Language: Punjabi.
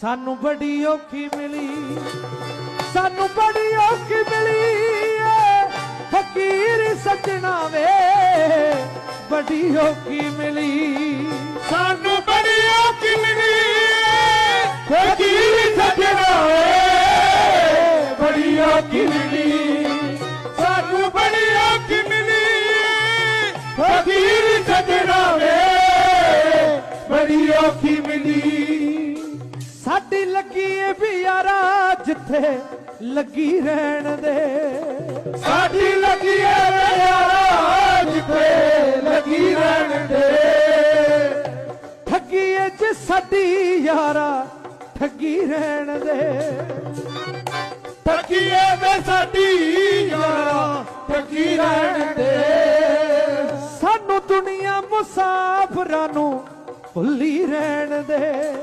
ਸਾਨੂੰ ਬੜੀ ਔਖੀ ਮਿਲੀ। ਸਾਨੂੰ ਬੜੀ ਔਖੀ ਮਿਲੀ ਏ। ਫਕੀਰ ਸੱਜਣਾ ਵੇ ਬੜੀ ਔਖੀ ਮਿਲੀ। ਸਾਨੂੰ ਬੜੀ ਔਖੀ ਮਿਲੀ ਫਕੀਰ ਸੱਜਣਾ ਵੇ ਬੜੀ ਔਖੀ ਮਿਲੀ। ਸਾਨੂੰ ਬੜੀ ਔਖੀ ਮਿਲੀ ਫਕੀਰ ਸੱਜਣਾ ਵੇ ਬੜੀ ਔਖੀ ਮਿਲੀ। ਸਾਡੀ ਲੱਗੀ ਏ ਵੀ ਯਾਰਾ ਜਿੱਥੇ ਲੱਗੀ ਰਹਿਣ ਦੇ। ਸਾਡੀ ਲੱਗੀ ਏ ਯਾਰਾ ਜਿੱਥੇ ਲੱਗੀ ਰਹਿਣ ਦੇ। ਠੱਗੀ ਏ ਜੇ ਸਾਡੀ ਯਾਰਾ ਠੱਗੀ ਰਹਿਣ ਦੇ। ਠੱਗੀਏ ਵੇ ਸਾਡੀ ਯਾਰਾ ਠੱਗੀ ਰਹਿਣ ਦੇ। ਸਾਨੂੰ ਦੁਨੀਆ ਮੁਸਾਫਰਾਂ ਨੂੰ ਭੁੱਲੀ ਰਹਿਣ ਦੇ।